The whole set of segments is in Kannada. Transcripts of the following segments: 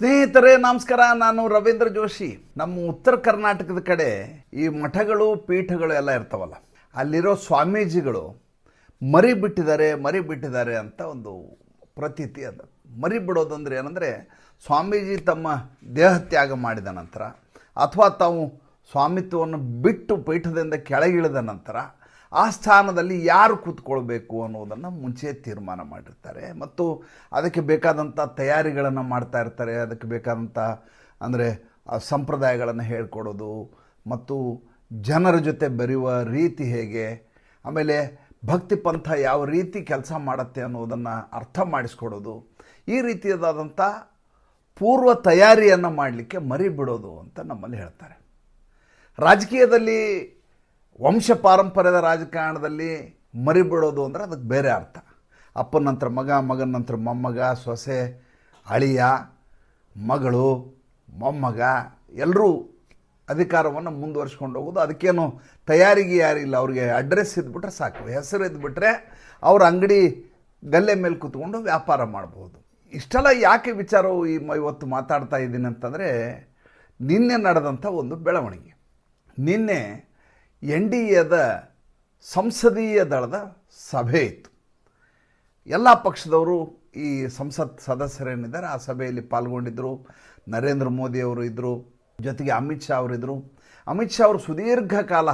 ಸ್ನೇಹಿತರೆ, ನಮಸ್ಕಾರ. ನಾನು ರವೀಂದ್ರ ಜೋಶಿ. ನಮ್ಮ ಉತ್ತರ ಕರ್ನಾಟಕದ ಕಡೆ ಈ ಮಠಗಳು, ಪೀಠಗಳು ಎಲ್ಲ ಇರ್ತಾವಲ್ಲ, ಅಲ್ಲಿರೋ ಸ್ವಾಮೀಜಿಗಳು ಮರಿ ಬಿಟ್ಟಿದ್ದಾರೆ ಮರಿ ಬಿಟ್ಟಿದ್ದಾರೆ ಅಂತ ಒಂದು ಪ್ರತೀತಿ ಅದು. ಮರಿ ಬಿಡೋದಂದ್ರೆ ಏನಂದರೆ, ಸ್ವಾಮೀಜಿ ತಮ್ಮ ದೇಹ ತ್ಯಾಗ ಮಾಡಿದ ನಂತರ, ಅಥವಾ ತಾವು ಸ್ವಾಮಿತ್ವವನ್ನು ಬಿಟ್ಟು ಪೀಠದಿಂದ ಕೆಳಗಿಳಿದ ನಂತರ ಆ ಸ್ಥಾನದಲ್ಲಿ ಯಾರು ಕೂತ್ಕೊಳ್ಬೇಕು ಅನ್ನೋದನ್ನು ಮುಂಚೆ ತೀರ್ಮಾನ ಮಾಡಿರ್ತಾರೆ. ಮತ್ತು ಅದಕ್ಕೆ ಬೇಕಾದಂಥ ತಯಾರಿಗಳನ್ನು ಮಾಡ್ತಾ ಇರ್ತಾರೆ. ಅದಕ್ಕೆ ಬೇಕಾದಂಥ ಅಂದರೆ ಸಂಪ್ರದಾಯಗಳನ್ನು ಹೇಳ್ಕೊಡೋದು. ಮತ್ತು ಜನರ ಜೊತೆ ಬೆರೆಯುವ ರೀತಿ ಹೇಗೆ? ಆಮೇಲೆ ಭಕ್ತಿ ಪಂಥ ಯಾವ ರೀತಿ ಕೆಲಸ ಮಾಡುತ್ತೆ ಅನ್ನೋದನ್ನು ಅರ್ಥ ಮಾಡಿಸ್ಕೊಡೋದು. ಈ ರೀತಿಯಾದಂಥ ಪೂರ್ವ ತಯಾರಿಯನ್ನು ಮಾಡಲಿಕ್ಕೆ ಮರಿ ಬಿಡೋದು ಅಂತ ನಮ್ಮಲ್ಲಿ ಹೇಳ್ತಾರೆ. ರಾಜಕೀಯದಲ್ಲಿ ವಂಶ ಪಾರಂಪರ್ಯದ ರಾಜಕಾರಣದಲ್ಲಿ ಮರಿಬಿಡೋದು ಅಂದರೆ ಅದಕ್ಕೆ ಬೇರೆ ಅರ್ಥ. ಅಪ್ಪನ ನಂತರ ಮಗ, ಮಗನ ನಂತರ ಮೊಮ್ಮಗ, ಸೊಸೆ, ಅಳಿಯ, ಮಗಳು, ಮೊಮ್ಮಗ ಎಲ್ಲರೂ ಅಧಿಕಾರವನ್ನು ಮುಂದುವರ್ಸ್ಕೊಂಡು ಹೋಗೋದು. ಅದಕ್ಕೇನು ತಯಾರಿಗೆ ಯಾರಿಲ್ಲ ಅವ್ರಿಗೆ ಅಡ್ರೆಸ್ ಇದ್ಬಿಟ್ರೆ ಸಾಕು. ಹೆಸರು ಇದ್ಬಿಟ್ರೆ ಅವ್ರ ಅಂಗಡಿ ಗಲ್ಲೆ ಮೇಲೆ ಕೂತ್ಕೊಂಡು ವ್ಯಾಪಾರ ಮಾಡ್ಬೋದು. ಇಷ್ಟೆಲ್ಲ ಯಾಕೆ ವಿಚಾರವು ಈ ಇವತ್ತು ಮಾತಾಡ್ತಾ ಇದ್ದೀನಿ ಅಂತಂದರೆ, ನಿನ್ನೆ ನಡೆದಂಥ ಒಂದು ಬೆಳವಣಿಗೆ. ನಿನ್ನೆ ಎನ್ ಡಿ ಎದ ಸಂಸದೀಯ ದಳದ ಸಭೆ ಇತ್ತು. ಎಲ್ಲ ಪಕ್ಷದವರು ಈ ಸಂಸತ್ ಸದಸ್ಯರೇನಿದ್ದಾರೆ ಆ ಸಭೆಯಲ್ಲಿ ಪಾಲ್ಗೊಂಡಿದ್ದರು ನರೇಂದ್ರ ಮೋದಿ ಅವರು ಇದ್ದರು ಜೊತೆಗೆ ಅಮಿತ್ ಶಾ ಅವರಿದ್ದರು ಅಮಿತ್ ಶಾ ಅವರು ಸುದೀರ್ಘ ಕಾಲ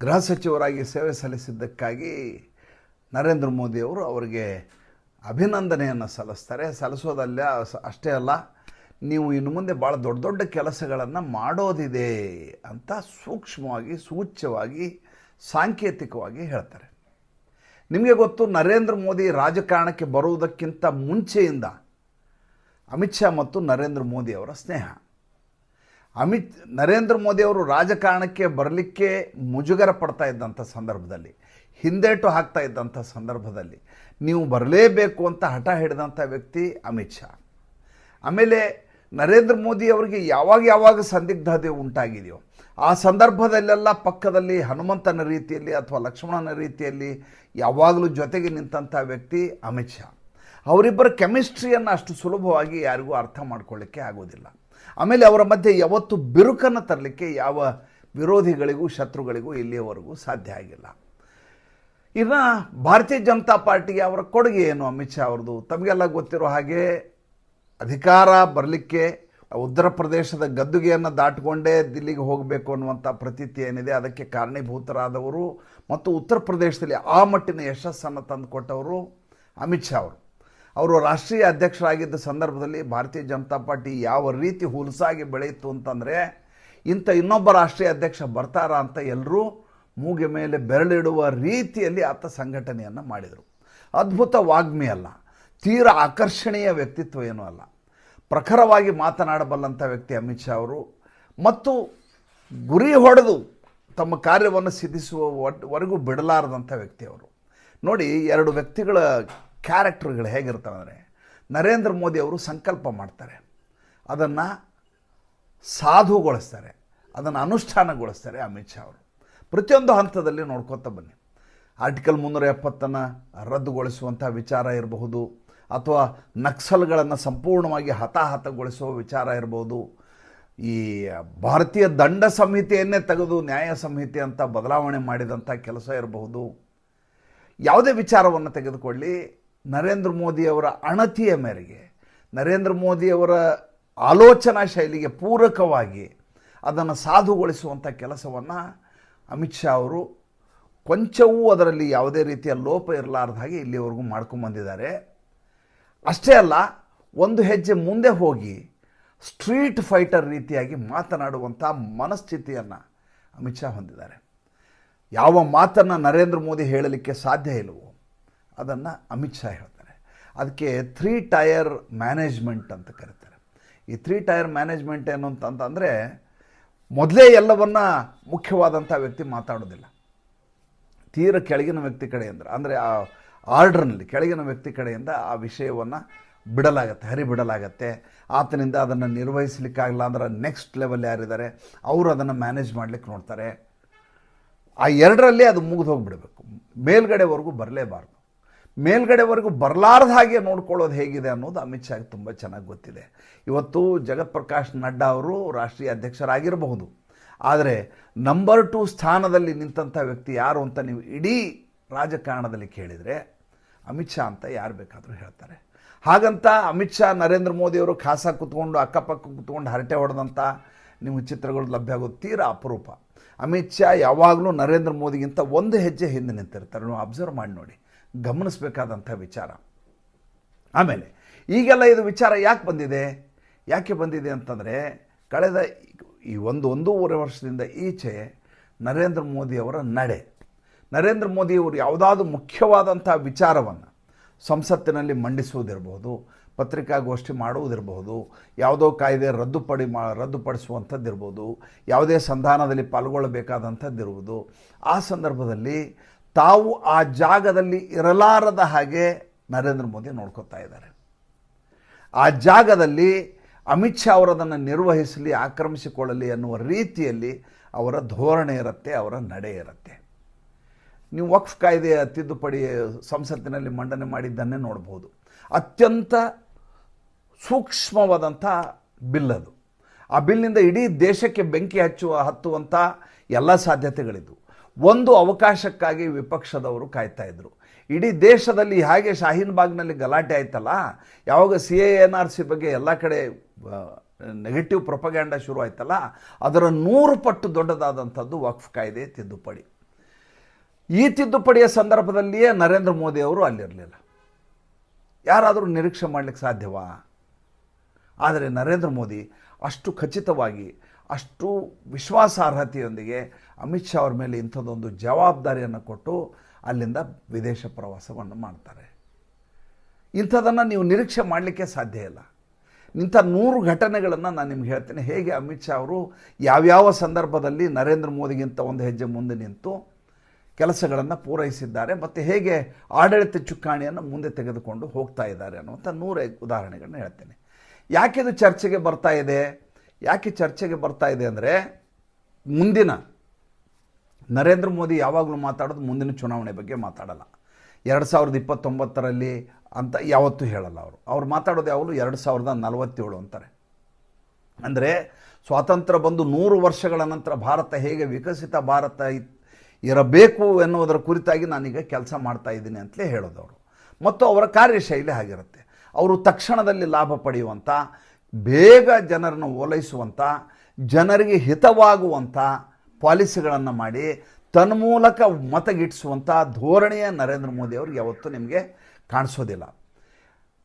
ಗೃಹ ಸಚಿವರಾಗಿ ಸೇವೆ ಸಲ್ಲಿಸಿದ್ದಕ್ಕಾಗಿ ನರೇಂದ್ರ ಮೋದಿ ಅವರು ಅವರಿಗೆ ಅಭಿನಂದನೆಯನ್ನು ಸಲ್ಲಿಸ್ತಾರೆ. ಸಲ್ಲಿಸೋದಲ್ಲ, ಅಷ್ಟೇ ಅಲ್ಲ ನೀವು ಇನ್ನು ಮುಂದೆ ಭಾಳ ದೊಡ್ಡ ದೊಡ್ಡ ಕೆಲಸಗಳನ್ನು ಮಾಡೋದಿದೆ ಅಂತ ಸೂಕ್ಷ್ಮವಾಗಿ, ಸೂಚ್ಯವಾಗಿ, ಸಾಂಕೇತಿಕವಾಗಿ ಹೇಳ್ತಾರೆ. ನಿಮಗೆ ಗೊತ್ತು, ನರೇಂದ್ರ ಮೋದಿ ರಾಜಕಾರಣಕ್ಕೆ ಬರುವುದಕ್ಕಿಂತ ಮುಂಚೆಯಿಂದ ಅಮಿತ್ ಶಾ ಮತ್ತು ನರೇಂದ್ರ ಮೋದಿ ಅವರ ಸ್ನೇಹ. ಅಮಿತ್, ನರೇಂದ್ರ ಮೋದಿ ಅವರು ರಾಜಕಾರಣಕ್ಕೆ ಬರಲಿಕ್ಕೆ ಮುಜುಗರ ಪಡ್ತಾ ಇದ್ದಂಥ ಸಂದರ್ಭದಲ್ಲಿ, ಹಿಂದೇಟು ಹಾಕ್ತಾ ಇದ್ದಂಥ ಸಂದರ್ಭದಲ್ಲಿ ನೀವು ಬರಲೇಬೇಕು ಅಂತ ಹಠ ಹಿಡಿದಂಥ ವ್ಯಕ್ತಿ ಅಮಿತ್ ಶಾ. ಆಮೇಲೆ ನರೇಂದ್ರ ಮೋದಿ ಅವರಿಗೆ ಯಾವಾಗ ಯಾವಾಗ ಸಂದಿಗ್ಧತೆ ಉಂಟಾಗಿದೆಯೋ ಆ ಸಂದರ್ಭದಲ್ಲೆಲ್ಲ ಪಕ್ಕದಲ್ಲಿ ಹನುಮಂತನ ರೀತಿಯಲ್ಲಿ ಅಥವಾ ಲಕ್ಷ್ಮಣನ ರೀತಿಯಲ್ಲಿ ಯಾವಾಗಲೂ ಜೊತೆಗೆ ನಿಂತಹ ವ್ಯಕ್ತಿ ಅಮಿತ್ ಶಾ. ಅವರಿಬ್ಬರ ಕೆಮಿಸ್ಟ್ರಿಯನ್ನು ಅಷ್ಟು ಸುಲಭವಾಗಿ ಯಾರಿಗೂ ಅರ್ಥ ಮಾಡ್ಕೊಳ್ಳಿಕ್ಕೆ ಆಗೋದಿಲ್ಲ. ಆಮೇಲೆ ಅವರ ಮಧ್ಯೆ ಯಾವತ್ತು ಬಿರುಕನ್ನು ತರಲಿಕ್ಕೆ ಯಾವ ವಿರೋಧಿಗಳಿಗೂ ಶತ್ರುಗಳಿಗೂ ಇಲ್ಲಿಯವರೆಗೂ ಸಾಧ್ಯ ಆಗಿಲ್ಲ. ಇನ್ನು ಭಾರತೀಯ ಜನತಾ ಪಾರ್ಟಿಗೆ ಅವರ ಕೊಡುಗೆ ಏನು ಅಮಿತ್ ಶಾ ಅವ್ರದ್ದು? ತಮಗೆಲ್ಲ ಗೊತ್ತಿರೋ ಹಾಗೆ ಅಧಿಕಾರ ಬರಲಿಕ್ಕೆ ಉತ್ತರ ಪ್ರದೇಶದ ಗದ್ದುಗೆಯನ್ನು ದಾಟಿಕೊಂಡೇ ದಿಲ್ಲಿಗೆ ಹೋಗಬೇಕು ಅನ್ನುವಂಥ ಪ್ರತೀತಿ ಏನಿದೆ, ಅದಕ್ಕೆ ಕಾರಣೀಭೂತರಾದವರು ಮತ್ತು ಉತ್ತರ ಪ್ರದೇಶದಲ್ಲಿ ಆ ಮಟ್ಟಿನ ಯಶಸ್ಸನ್ನು ತಂದುಕೊಟ್ಟವರು ಅಮಿತ್ ಶಾ ಅವರು. ಅವರು ರಾಷ್ಟ್ರೀಯ ಅಧ್ಯಕ್ಷರಾಗಿದ್ದ ಸಂದರ್ಭದಲ್ಲಿ ಭಾರತೀಯ ಜನತಾ ಪಾರ್ಟಿ ಯಾವ ರೀತಿ ಹುಲಸಾಗಿ ಬೆಳೆಯಿತು ಅಂತಂದರೆ, ಇಂಥ ಇನ್ನೊಬ್ಬ ರಾಷ್ಟ್ರೀಯ ಅಧ್ಯಕ್ಷ ಬರ್ತಾರಾ ಅಂತ ಎಲ್ಲರೂ ಮೂಗೆ ಮೇಲೆ ಬೆರಳಿಡುವ ರೀತಿಯಲ್ಲಿ ಆತ ಸಂಘಟನೆಯನ್ನು ಮಾಡಿದರು. ಅದ್ಭುತ ವಾಗ್ಮಿ ಅಲ್ಲ. ತೀರ ಆಕರ್ಷಣೀಯ ವ್ಯಕ್ತಿತ್ವ ಏನೂ ಅಲ್ಲ. ಪ್ರಖರವಾಗಿ ಮಾತನಾಡಬಲ್ಲಂಥ ವ್ಯಕ್ತಿ ಅಮಿತ್ ಶಾ ಅವರು ಮತ್ತು ಗುರಿ ಹೊಡೆದು ತಮ್ಮ ಕಾರ್ಯವನ್ನು ಸಿದ್ಧಿಸುವವರೆಗೂ ಬಿಡಲಾರದಂಥ ವ್ಯಕ್ತಿ ಅವರು. ನೋಡಿ, ಎರಡು ವ್ಯಕ್ತಿಗಳ ಕ್ಯಾರೆಕ್ಟರ್ಗಳು ಹೇಗಿರ್ತವೆ ಅಂದರೆ, ನರೇಂದ್ರ ಮೋದಿ ಅವರು ಸಂಕಲ್ಪ ಮಾಡ್ತಾರೆ. ಅದನ್ನು ಸಾಧುಗೊಳಿಸ್ತಾರೆ. ಅದನ್ನು ಅನುಷ್ಠಾನಗೊಳಿಸ್ತಾರೆ ಅಮಿತ್ ಶಾ ಅವರು. ಪ್ರತಿಯೊಂದು ಹಂತದಲ್ಲಿ ನೋಡ್ಕೋತಾ ಬನ್ನಿ. ಆರ್ಟಿಕಲ್ ಮುನ್ನೂರ ಎಪ್ಪತ್ತನ್ನು ರದ್ದುಗೊಳಿಸುವಂಥ ವಿಚಾರ ಇರಬಹುದು. ಅಥವಾ ನಕ್ಸಲ್ಗಳನ್ನು ಸಂಪೂರ್ಣವಾಗಿ ಹತಾಹತಗೊಳಿಸುವ ವಿಚಾರ ಇರ್ಬೋದು. ಈ ಭಾರತೀಯ ದಂಡ ಸಂಹಿತೆಯನ್ನೇ ತೆಗೆದು ನ್ಯಾಯ ಸಂಹಿತೆ ಅಂತ ಬದಲಾವಣೆ ಮಾಡಿದಂಥ ಕೆಲಸ ಇರಬಹುದು ಯಾವುದೇ ವಿಚಾರವನ್ನು ತೆಗೆದುಕೊಳ್ಳಿ. ನರೇಂದ್ರ ಮೋದಿಯವರ ಅಣತಿಯ ಮೇರೆಗೆ, ನರೇಂದ್ರ ಮೋದಿಯವರ ಆಲೋಚನಾ ಶೈಲಿಗೆ ಪೂರಕವಾಗಿ ಅದನ್ನು ಸಾಧುಗೊಳಿಸುವಂಥ ಕೆಲಸವನ್ನು ಅಮಿತ್ ಶಾ ಅವರು ಕೊಂಚವೂ ಅದರಲ್ಲಿ ಯಾವುದೇ ರೀತಿಯ ಲೋಪ ಇರಲಾರ್ದ ಹಾಗೆ ಇಲ್ಲಿವರೆಗೂ ಮಾಡ್ಕೊಂಬಂದಿದ್ದಾರೆ. ಅಷ್ಟೇ ಅಲ್ಲ, ಒಂದು ಹೆಜ್ಜೆ ಮುಂದೆ ಹೋಗಿ ಸ್ಟ್ರೀಟ್ ಫೈಟರ್ ರೀತಿಯಾಗಿ ಮಾತನಾಡುವಂಥ ಮನಸ್ಥಿತಿಯನ್ನು ಅಮಿತ್ ಶಾ ಹೊಂದಿದ್ದಾರೆ. ಯಾವ ಮಾತನ್ನು ನರೇಂದ್ರ ಮೋದಿ ಹೇಳಲಿಕ್ಕೆ ಸಾಧ್ಯ ಇಲ್ಲವೋ ಅದನ್ನು ಅಮಿತ್ ಶಾ ಹೇಳ್ತಾರೆ. ಅದಕ್ಕೆ ತ್ರೀ ಟೈರ್ ಮ್ಯಾನೇಜ್ಮೆಂಟ್ ಅಂತ ಕರೀತಾರೆ. ಈ ತ್ರೀ ಟೈರ್ ಮ್ಯಾನೇಜ್ಮೆಂಟ್ ಏನು ಅಂತಂತಂದರೆ, ಮೊದಲೇ ಎಲ್ಲವನ್ನು ಮುಖ್ಯವಾದಂಥ ವ್ಯಕ್ತಿ ಮಾತಾಡೋದಿಲ್ಲ. ತೀರ ಕೆಳಗಿನ ವ್ಯಕ್ತಿ ಕಡೆ ಅಂದರೆ ಆ ಆರ್ಡ್ರ್ನಲ್ಲಿ, ಕೆಳಗಿನ ವ್ಯಕ್ತಿ ಕಡೆಯಿಂದ ಆ ವಿಷಯವನ್ನು ಬಿಡಲಾಗತ್ತೆ ಹರಿ ಬಿಡಲಾಗತ್ತೆ ಆತನಿಂದ ಅದನ್ನು ನಿರ್ವಹಿಸಲಿಕ್ಕಾಗಲ್ಲ ಅಂದ್ರೆ ನೆಕ್ಸ್ಟ್ ಲೆವೆಲ್ ಯಾರಿದ್ದಾರೆ, ಅವರು ಅದನ್ನು ಮ್ಯಾನೇಜ್ ಮಾಡಲಿಕ್ಕೆ ನೋಡ್ತಾರೆ. ಆ ಎರಡರಲ್ಲಿ ಅದು ಮುಗಿದು ಹೋಗಿಬಿಡಬೇಕು. ಮೇಲ್ಗಡೆವರೆಗೂ ಬರಲೇಬಾರ್ದು. ಮೇಲ್ಗಡೆವರೆಗೂ ಬರಲಾರ್ದ ಹಾಗೆ ನೋಡ್ಕೊಳ್ಳೋದು ಹೇಗಿದೆ ಅನ್ನೋದು ಅಮಿತ್ ಶಾಗೆ ತುಂಬ ಚೆನ್ನಾಗಿ ಗೊತ್ತಿದೆ. ಇವತ್ತು ಜಗತ್ ಪ್ರಕಾಶ್ ನಡ್ಡಾ ಅವರು ರಾಷ್ಟ್ರೀಯ ಅಧ್ಯಕ್ಷರಾಗಿರಬಹುದು. ಆದರೆ ನಂಬರ್ ಟು ಸ್ಥಾನದಲ್ಲಿ ನಿಂತಹ ವ್ಯಕ್ತಿ ಯಾರು ಅಂತ ನೀವು ಇಡೀ ರಾಜಕಾರಣದಲ್ಲಿ ಕೇಳಿದರೆ ಅಮಿತ್ ಶಾ ಅಂತ ಯಾರು ಬೇಕಾದರೂ ಹೇಳ್ತಾರೆ. ಹಾಗಂತ ಅಮಿತ್ ಶಾ, ನರೇಂದ್ರ ಮೋದಿಯವರು ಖಾಸ ಕೂತ್ಕೊಂಡು, ಅಕ್ಕಪಕ್ಕ ಕುತ್ಕೊಂಡು ಹರಟೆ ಹೊಡೆದಂಥ ನಿಮ್ಮ ಚಿತ್ರಗಳು ಲಭ್ಯ ಆಗೋದು ತೀರಾ ಅಪರೂಪ. ಅಮಿತ್ ಶಾ ಯಾವಾಗಲೂ ನರೇಂದ್ರ ಮೋದಿಗಿಂತ ಒಂದು ಹೆಜ್ಜೆ ಹಿಂದೆ ನಿಂತಿರ್ತಾರೆ. ನೀವು ಅಬ್ಸರ್ವ್ ಮಾಡಿ ನೋಡಿ. ಗಮನಿಸಬೇಕಾದಂಥ ವಿಚಾರ. ಆಮೇಲೆ, ಈಗೆಲ್ಲ ಇದು ವಿಚಾರ ಯಾಕೆ ಬಂದಿದೆ? ಯಾಕೆ ಬಂದಿದೆ ಅಂತಂದರೆ, ಕಳೆದ ಈ ಒಂದು ಒಂದೂವರೆ ವರ್ಷದಿಂದ ಈಚೆ ನರೇಂದ್ರ ಮೋದಿಯವರ ನಡೆ ನರೇಂದ್ರ ಮೋದಿಯವರು ಯಾವುದಾದ್ರೂ ಮುಖ್ಯವಾದಂಥ ವಿಚಾರವನ್ನು ಸಂಸತ್ತಿನಲ್ಲಿ ಮಂಡಿಸುವುದಿರಬಹುದು, ಪತ್ರಿಕಾಗೋಷ್ಠಿ ಮಾಡುವುದಿರಬಹುದು, ಯಾವುದೋ ಕಾಯ್ದೆ ರದ್ದುಪಡಿ ಮಾ ರದ್ದುಪಡಿಸುವಂಥದ್ದಿರ್ಬೋದು ಯಾವುದೇ ಸಂಧಾನದಲ್ಲಿ ಪಾಲ್ಗೊಳ್ಳಬೇಕಾದಂಥದ್ದಿರುವುದು, ಆ ಸಂದರ್ಭದಲ್ಲಿ ತಾವು ಆ ಜಾಗದಲ್ಲಿ ಇರಲಾರದ ಹಾಗೆ ನರೇಂದ್ರ ಮೋದಿ ನೋಡ್ಕೋತಾ ಇದ್ದಾರೆ. ಆ ಜಾಗದಲ್ಲಿ ಅಮಿತ್ ಶಾ ಅವರದನ್ನು ನಿರ್ವಹಿಸಲಿ, ಆಕ್ರಮಿಸಿಕೊಳ್ಳಲಿ ಅನ್ನುವ ರೀತಿಯಲ್ಲಿ ಅವರ ಧೋರಣೆ ಇರುತ್ತೆ, ಅವರ ನಡೆ ಇರುತ್ತೆ. ನೀವು ವಕ್ಫ್ ಕಾಯ್ದೆಯ ತಿದ್ದುಪಡಿ ಸಂಸತ್ತಿನಲ್ಲಿ ಮಂಡನೆ ಮಾಡಿದ್ದನ್ನೇ ನೋಡ್ಬೋದು. ಅತ್ಯಂತ ಸೂಕ್ಷ್ಮವಾದಂಥ ಬಿಲ್ ಅದು. ಆ ಬಿಲ್ನಿಂದ ಇಡೀ ದೇಶಕ್ಕೆ ಬೆಂಕಿ ಹಚ್ಚುವ, ಹತ್ತುವಂಥ ಎಲ್ಲ ಸಾಧ್ಯತೆಗಳಿದ್ವು. ಒಂದು ಅವಕಾಶಕ್ಕಾಗಿ ವಿಪಕ್ಷದವರು ಕಾಯ್ತಾ ಇದ್ದರು ಇಡೀ ದೇಶದಲ್ಲಿ ಹಾಗೆ ಶಾಹೀನ್ ಬಾಗ್ನಲ್ಲಿ ಗಲಾಟೆ ಆಯ್ತಲ್ಲ, ಯಾವಾಗ C A N R C ಬಗ್ಗೆ ಎಲ್ಲ ಕಡೆ ನೆಗೆಟಿವ್ ಪ್ರೊಪಗ್ಯಾಂಡ ಶುರು ಆಯ್ತಲ್ಲ, ಅದರ ನೂರು ಪಟ್ಟು ದೊಡ್ಡದಾದಂಥದ್ದು ವಕ್ಫ್ ಕಾಯ್ದೆ ತಿದ್ದುಪಡಿ. ಈ ತಿದ್ದುಪಡಿಯ ಸಂದರ್ಭದಲ್ಲಿಯೇ ನರೇಂದ್ರ ಮೋದಿ ಅವರು ಅಲ್ಲಿರಲಿಲ್ಲ. ಯಾರಾದರೂ ನಿರೀಕ್ಷೆ ಮಾಡಲಿಕ್ಕೆ ಸಾಧ್ಯವಾ? ಆದರೆ ನರೇಂದ್ರ ಮೋದಿ ಅಷ್ಟು ಖಚಿತವಾಗಿ, ಅಷ್ಟು ವಿಶ್ವಾಸಾರ್ಹತೆಯೊಂದಿಗೆ ಅಮಿತ್ ಶಾ ಅವ್ರ ಮೇಲೆ ಇಂಥದ್ದೊಂದು ಜವಾಬ್ದಾರಿಯನ್ನು ಕೊಟ್ಟು ಅಲ್ಲಿಂದ ವಿದೇಶ ಪ್ರವಾಸವನ್ನು ಮಾಡ್ತಾರೆ. ಇಂಥದನ್ನು ನೀವು ನಿರೀಕ್ಷೆ ಮಾಡಲಿಕ್ಕೆ ಸಾಧ್ಯ ಇಲ್ಲ. ಇಂಥ ನೂರು ಘಟನೆಗಳನ್ನು ನಾನು ನಿಮ್ಗೆ ಹೇಳ್ತೇನೆ. ಹೇಗೆ ಅಮಿತ್ ಶಾ ಅವರು ಯಾವ್ಯಾವ ಸಂದರ್ಭದಲ್ಲಿ ನರೇಂದ್ರ ಮೋದಿಗಿಂತ ಒಂದು ಹೆಜ್ಜೆ ಮುಂದೆ ನಿಂತು ಕೆಲಸಗಳನ್ನು ಪೂರೈಸಿದ್ದಾರೆ. ಮತ್ತು ಹೇಗೆ ಆಡಳಿತ ಚುಕ್ಕಾಣಿಯನ್ನು ಮುಂದೆ ತೆಗೆದುಕೊಂಡು ಹೋಗ್ತಾ ಇದ್ದಾರೆ ಅನ್ನುವಂಥ ನೂರ ಉದಾಹರಣೆಗಳನ್ನ ಹೇಳ್ತೇನೆ. ಯಾಕೆ ಇದು ಚರ್ಚೆಗೆ ಬರ್ತಾ ಇದೆ? ಯಾಕೆ ಚರ್ಚೆಗೆ ಬರ್ತಾ ಇದೆ ಅಂದರೆ ಮುಂದಿನ ನರೇಂದ್ರ ಮೋದಿ ಯಾವಾಗಲೂ ಮಾತಾಡೋದು ಮುಂದಿನ ಚುನಾವಣೆ ಬಗ್ಗೆ ಮಾತಾಡಲ್ಲ. ಎರಡು ಸಾವಿರದ ಇಪ್ಪತ್ತೊಂಬತ್ತರಲ್ಲಿ ಅಂತ ಯಾವತ್ತೂ ಹೇಳಲ್ಲ ಅವರು. ಅವ್ರು ಮಾತಾಡೋದು ಯಾವಾಗಲೂ ಎರಡು ಸಾವಿರದ ನಲವತ್ತೇಳು ಅಂತಾರೆ. ಅಂದರೆ ಸ್ವಾತಂತ್ರ್ಯ ಬಂದು ನೂರು ವರ್ಷಗಳ ನಂತರ ಭಾರತ ಹೇಗೆ ವಿಕಸಿತ ಭಾರತ ಇರಬೇಕು ಎನ್ನುವುದರ ಕುರಿತಾಗಿ ನಾನೀಗ ಕೆಲಸ ಮಾಡ್ತಾ ಇದ್ದೀನಿ ಅಂತಲೇ ಹೇಳೋದವರು ಅವರು. ಮತ್ತು ಅವರ ಕಾರ್ಯಶೈಲಿ ಹಾಗಿರುತ್ತೆ. ಅವರು ತಕ್ಷಣದಲ್ಲಿ ಲಾಭ ಪಡೆಯುವಂಥ, ಬೇಗ ಜನರನ್ನು ಓಲೈಸುವಂಥ, ಜನರಿಗೆ ಹಿತವಾಗುವಂಥ ಪಾಲಿಸಿಗಳನ್ನು ಮಾಡಿ ತನ್ಮೂಲಕ ಮತಗಿಟ್ಟಿಸುವಂಥ ಧೋರಣೆಯ ನರೇಂದ್ರ ಮೋದಿ ಅವ್ರಿಗೆ ಯಾವತ್ತೂ ನಿಮಗೆ ಕಾಣಿಸೋದಿಲ್ಲ.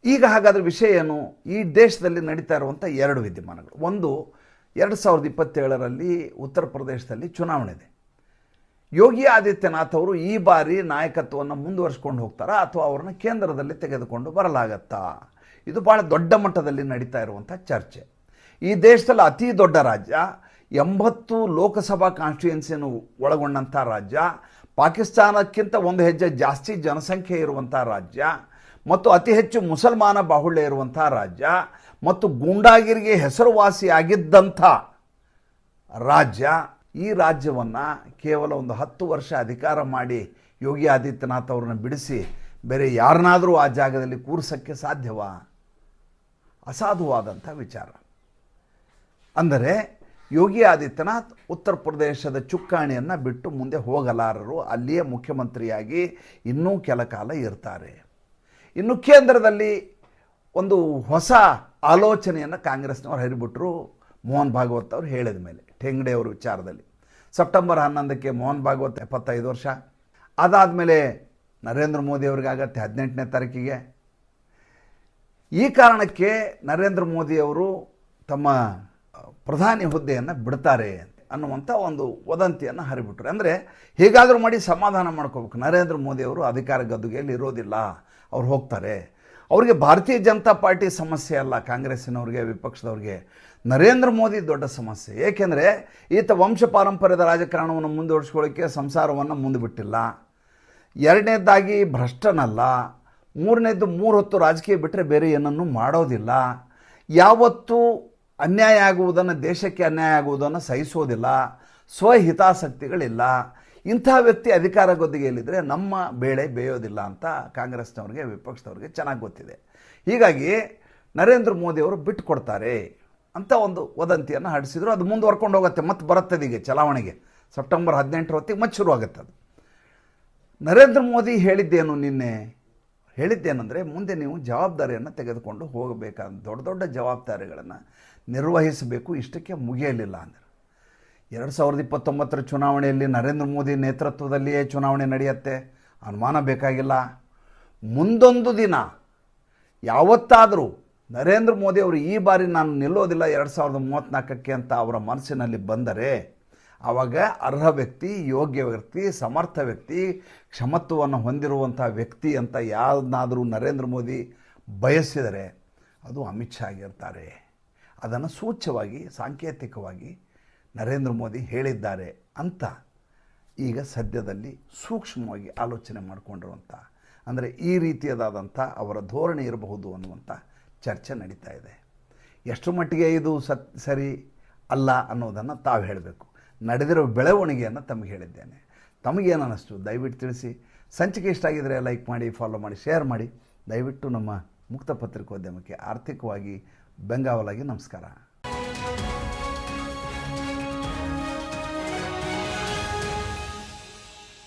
ಈಗ ಹಾಗಾದರೆ ವಿಷಯ ಏನು? ಈ ದೇಶದಲ್ಲಿ ನಡೀತಾ ಇರುವಂಥ ಎರಡು ವಿದ್ಯಮಾನಗಳು. ಒಂದು, ಎರಡು ಸಾವಿರದ ಇಪ್ಪತ್ತೇಳರಲ್ಲಿ ಉತ್ತರ ಪ್ರದೇಶದಲ್ಲಿ ಚುನಾವಣೆ ಇದೆ. ಯೋಗಿ ಆದಿತ್ಯನಾಥ್ ಅವರು ಈ ಬಾರಿ ನಾಯಕತ್ವವನ್ನು ಮುಂದುವರಿಸ್ಕೊಂಡು ಹೋಗ್ತಾರಾ ಅಥವಾ ಅವ್ರನ್ನ ಕೇಂದ್ರದಲ್ಲಿ ತೆಗೆದುಕೊಂಡು ಬರಲಾಗತ್ತಾ? ಇದು ಭಾಳ ದೊಡ್ಡ ಮಟ್ಟದಲ್ಲಿ ನಡೀತಾ ಇರುವಂಥ ಚರ್ಚೆ. ಈ ದೇಶದಲ್ಲಿ ಅತಿ ದೊಡ್ಡ ರಾಜ್ಯ, ಎಂಬತ್ತು ಲೋಕಸಭಾ ಕಾನ್ಸ್ಟಿಟ್ಯೂನ್ಸಿಯನ್ನು ಒಳಗೊಂಡಂಥ ರಾಜ್ಯ, ಪಾಕಿಸ್ತಾನಕ್ಕಿಂತ ಒಂದು ಹೆಜ್ಜೆ ಜಾಸ್ತಿ ಜನಸಂಖ್ಯೆ ಇರುವಂಥ ರಾಜ್ಯ, ಮತ್ತು ಅತಿ ಹೆಚ್ಚು ಮುಸಲ್ಮಾನ ಬಾಹುಳ್ಯ ಇರುವಂಥ ರಾಜ್ಯ, ಮತ್ತು ಗೂಂಡಾಗಿರಿಗೆ ಹೆಸರುವಾಸಿಯಾಗಿದ್ದಂಥ ರಾಜ್ಯ ಈ ರಾಜ್ಯವನ್ನು ಕೇವಲ ಒಂದು ಹತ್ತು ವರ್ಷ ಅಧಿಕಾರ ಮಾಡಿ ಯೋಗಿ ಆದಿತ್ಯನಾಥ್ ಅವ್ರನ್ನ ಬಿಡಿಸಿ ಬೇರೆ ಯಾರನ್ನಾದರೂ ಆ ಜಾಗದಲ್ಲಿ ಕೂರಿಸೋಕ್ಕೆ ಸಾಧ್ಯವಾ? ಅಸಾಧುವಾದಂಥ ವಿಚಾರ. ಅಂದರೆ ಯೋಗಿ ಆದಿತ್ಯನಾಥ್ ಉತ್ತರ ಪ್ರದೇಶದ ಚುಕ್ಕಾಣಿಯನ್ನು ಬಿಟ್ಟು ಮುಂದೆ ಹೋಗಲಾರರು, ಅಲ್ಲಿಯೇ ಮುಖ್ಯಮಂತ್ರಿಯಾಗಿ ಇನ್ನೂ ಕೆಲ ಕಾಲ ಇರ್ತಾರೆ. ಇನ್ನು ಕೇಂದ್ರದಲ್ಲಿ ಒಂದು ಹೊಸ ಆಲೋಚನೆಯನ್ನು ಕಾಂಗ್ರೆಸ್ನವರು ಹರಿಬಿಟ್ರು. ಮೋಹನ್ ಭಾಗವತ್ ಅವರು ಹೇಳಿದ ಮೇಲೆ, ಠೆಂಗಡೆ ಅವರ ವಿಚಾರದಲ್ಲಿ. ಸೆಪ್ಟೆಂಬರ್ ಹನ್ನೊಂದಕ್ಕೆ ಮೋಹನ್ ಭಾಗವತ್ ಎಪ್ಪತ್ತೈದು ವರ್ಷ. ಅದಾದಮೇಲೆ ನರೇಂದ್ರ ಮೋದಿ ಅವ್ರಿಗಾಗತ್ತೆ ಹದಿನೆಂಟನೇ ತಾರೀಕಿಗೆ. ಈ ಕಾರಣಕ್ಕೆ ನರೇಂದ್ರ ಮೋದಿ ಅವರು ತಮ್ಮ ಪ್ರಧಾನಿ ಹುದ್ದೆಯನ್ನು ಬಿಡ್ತಾರೆ ಅನ್ನುವಂಥ ಒಂದು ವದಂತಿಯನ್ನು ಹರಿಬಿಟ್ರು. ಅಂದರೆ ಹೇಗಾದರೂ ಮಾಡಿ ಸಮಾಧಾನ ಮಾಡ್ಕೋಬೇಕು. ನರೇಂದ್ರ ಮೋದಿಯವರು ಅಧಿಕಾರ ಗದ್ದುಗೆಯಲ್ಲಿ ಇರೋದಿಲ್ಲ. ಅವ್ರು ಹೋಗ್ತಾರೆ. ಅವರಿಗೆ ಭಾರತೀಯ ಜನತಾ ಪಾರ್ಟಿ ಸಮಸ್ಯೆ ಅಲ್ಲ ಕಾಂಗ್ರೆಸ್ಸಿನವ್ರಿಗೆ, ವಿಪಕ್ಷದವ್ರಿಗೆ. ನರೇಂದ್ರ ಮೋದಿ ದೊಡ್ಡ ಸಮಸ್ಯೆ. ಏಕೆಂದರೆ ಈತ ವಂಶ ಪಾರಂಪರ್ಯದ ರಾಜಕಾರಣವನ್ನು ಮುಂದುವರಿಸ್ಕೊಳ್ಳೋಕ್ಕೆ ಸಂಸಾರವನ್ನು ಮುಂದೆ ಬಿಟ್ಟಿಲ್ಲ ಎರಡನೇದಾಗಿ ಭ್ರಷ್ಟನಲ್ಲ. ಮೂರನೇದು ಮೂರು ಹೊತ್ತು ರಾಜಕೀಯ ಬಿಟ್ಟರೆ ಬೇರೆ ಏನನ್ನೂ ಮಾಡೋದಿಲ್ಲ. ಯಾವತ್ತೂ ಅನ್ಯಾಯ ಆಗುವುದನ್ನು, ದೇಶಕ್ಕೆ ಅನ್ಯಾಯ ಆಗುವುದನ್ನು ಸಹಿಸೋದಿಲ್ಲ. ಸ್ವಹಿತಾಸಕ್ತಿಗಳಿಲ್ಲ. ಇಂಥ ವ್ಯಕ್ತಿ ಅಧಿಕಾರ ಗದ್ದುಗೆಯಲ್ಲಿದ್ದರೆ ನಮ್ಮ ಬೇಳೆ ಬೇಯೋದಿಲ್ಲ ಅಂತ ಕಾಂಗ್ರೆಸ್ನವ್ರಿಗೆ, ವಿಪಕ್ಷದವ್ರಿಗೆ ಚೆನ್ನಾಗಿ ಗೊತ್ತಿದೆ. ಹೀಗಾಗಿ ನರೇಂದ್ರ ಮೋದಿಯವರು ಬಿಟ್ಟು ಕೊಡ್ತಾರೆ ಅಂತ ಒಂದು ವದಂತಿಯನ್ನು ಹಡಿಸಿದ್ರು. ಅದು ಮುಂದುವರ್ಕೊಂಡು ಹೋಗುತ್ತೆ, ಮತ್ತೆ ಬರುತ್ತದೆ ಈಗ ಚಲಾವಣೆಗೆ. ಸೆಪ್ಟೆಂಬರ್ ಹದಿನೆಂಟರ ಹೊತ್ತಿಗೆ ಮತ್ತೆ ಶುರುವಾಗುತ್ತೆ ಅದು. ನರೇಂದ್ರ ಮೋದಿ ಹೇಳಿದ್ದೇನು ನಿನ್ನೆ? ಹೇಳಿದ್ದೇನೆಂದರೆ, ಮುಂದೆ ನೀವು ಜವಾಬ್ದಾರಿಯನ್ನು ತೆಗೆದುಕೊಂಡು ಹೋಗಬೇಕಾದ ದೊಡ್ಡ ದೊಡ್ಡ ಜವಾಬ್ದಾರಿಗಳನ್ನು ನಿರ್ವಹಿಸಬೇಕು, ಇಷ್ಟಕ್ಕೆ ಮುಗಿಯಲಿಲ್ಲ ಅಂದರೆ. ಎರಡು ಸಾವಿರದ ಇಪ್ಪತ್ತೊಂಬತ್ತರ ಚುನಾವಣೆಯಲ್ಲಿ ನರೇಂದ್ರ ಮೋದಿ ನೇತೃತ್ವದಲ್ಲಿಯೇ ಚುನಾವಣೆ ನಡೆಯುತ್ತೆ, ಅನುಮಾನ ಬೇಕಾಗಿಲ್ಲ. ಮುಂದೊಂದು ದಿನ ಯಾವತ್ತಾದರೂ ನರೇಂದ್ರ ಮೋದಿ ಅವರು ಈ ಬಾರಿ ನಾನು ನಿಲ್ಲೋದಿಲ್ಲ ಎರಡು ಸಾವಿರದ ಮೂವತ್ತ್ನಾಲ್ಕಕ್ಕೆ ಅಂತ ಅವರ ಮನಸ್ಸಿನಲ್ಲಿ ಬಂದರೆ ಆವಾಗ ಅರ್ಹ ವ್ಯಕ್ತಿ, ಯೋಗ್ಯ ವ್ಯಕ್ತಿ, ಸಮರ್ಥ ವ್ಯಕ್ತಿ, ಕ್ಷಮತ್ವವನ್ನು ಹೊಂದಿರುವಂಥ ವ್ಯಕ್ತಿ ಅಂತ ಯಾರನ್ನಾದರೂ ನರೇಂದ್ರ ಮೋದಿ ಬಯಸಿದರೆ ಅದು ಅಮಿತ್ ಶಾ ಆಗಿರ್ತಾರೆ. ಅದನ್ನು ಸೂಚ್ಯವಾಗಿ, ಸಾಂಕೇತಿಕವಾಗಿ ನರೇಂದ್ರ ಮೋದಿ ಹೇಳಿದ್ದಾರೆ ಅಂತ ಈಗ ಸದ್ಯದಲ್ಲಿ ಸೂಕ್ಷ್ಮವಾಗಿ ಆಲೋಚನೆ ಮಾಡಿಕೊಂಡಿರುವಂಥ, ಅಂದರೆ ಈ ರೀತಿಯದಾದಂಥ ಅವರ ಧೋರಣೆ ಇರಬಹುದು ಅನ್ನುವಂಥ ಚರ್ಚೆ ನಡೀತಾ ಇದೆ. ಎಷ್ಟು ಮಟ್ಟಿಗೆ ಇದು ಸತ್, ಸರಿ ಅಲ್ಲ ಅನ್ನೋದನ್ನು ತಾವು ಹೇಳಬೇಕು. ನಡೆದಿರೋ ಬೆಳವಣಿಗೆಯನ್ನು ತಮಗೆ ಹೇಳಿದ್ದೇನೆ. ತಮಗೇನು ಅನ್ನಿಸ್ತು ದಯವಿಟ್ಟು ತಿಳಿಸಿ. ಸಂಚಿಕೆ ಇಷ್ಟ ಆಗಿದರೆ ಲೈಕ್ ಮಾಡಿ ಫಾಲೋ ಮಾಡಿ ಶೇರ್ ಮಾಡಿ. ದಯವಿಟ್ಟು ನಮ್ಮ ಮುಕ್ತ ಪತ್ರಿಕೋದ್ಯಮಕ್ಕೆ ಆರ್ಥಿಕವಾಗಿ ಬೆಂಗಾವಲಾಗಿ ನಮಸ್ಕಾರ.